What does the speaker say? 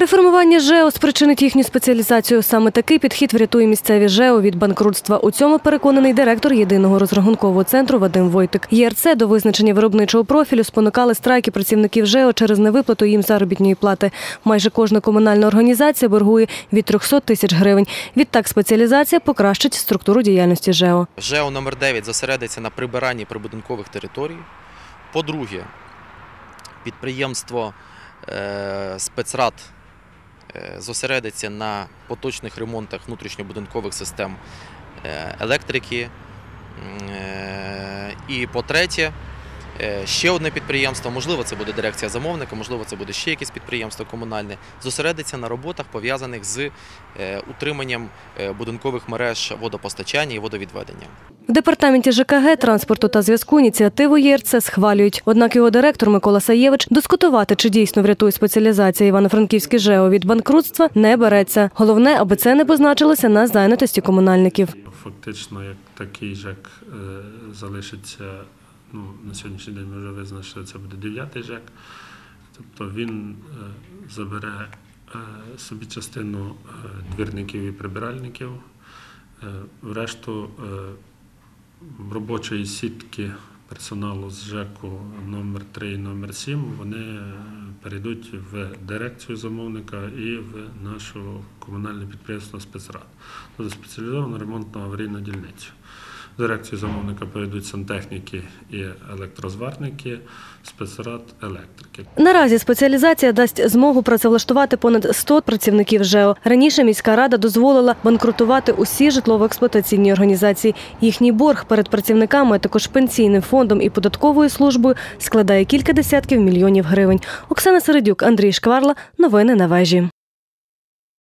Реформування ЖЕО спричинить їхню спеціалізацію. Саме такий підхід врятує місцеві ЖЕО від банкрутства. У цьому переконаний директор єдиного розрахункового центру Вадим Войтик. ЄРЦ до визначення виробничого профілю спонукали страйки працівників ЖЕО через невиплату їм заробітної плати. Майже кожна комунальна організація боргує від 300 тисяч гривень. Відтак спеціалізація покращить структуру діяльності ЖЕО. ЖЕО номер 9 зосередиться на прибиранні прибудинкових територій. По-друге, підприємство е, спецрад зосередиться на поточних ремонтах внутрішньобудинкових систем е, електрики. Е, І по-третє, е, ще одне підприємство, можливо, це буде дирекція замовника, можливо, це буде ще якесь підприємство комунальне, зосередиться на роботах, пов'язаних з е, утриманням е, будинкових мереж водопостачання і водовідведення. В департаменті ЖКГ, транспорту та зв'язку ініціативу ЄРЦ схвалюють. Однак його директор Микола Саєвич дискутувати, чи дійсно врятує спеціалізація Івано-Франківське ЖЕО від банкрутства, не береться. Головне, аби це не позначилося на зайнятості комунальників. Фактично, як такий ЖЕК е, залишиться, ну, на сьогоднішній день ми вже визначили, це буде дев'ятий ЖЕК. Тобто він е, забере е, собі частину е, двірників і прибиральників, решту робочої сітки персоналу з ЖЕКу номер 3 і номер 7 вони перейдуть в дирекцію замовника і в нашу комунальне підприємство спецрад, тобто спеціалізовану ремонтно аварійну дільницю. Дирекцію замовника перейдуть сантехніки і електрозварники, спецрад електрики. Наразі спеціалізація дасть змогу працевлаштувати понад 100 працівників ЖЕО. Раніше міська рада дозволила банкрутувати усі житлово-експлуатаційні організації. Їхній борг перед працівниками, а також пенсійним фондом і податковою службою складає кілька десятків мільйонів гривень. Оксана Середюк, Андрій Шкварла. Новини на вежі.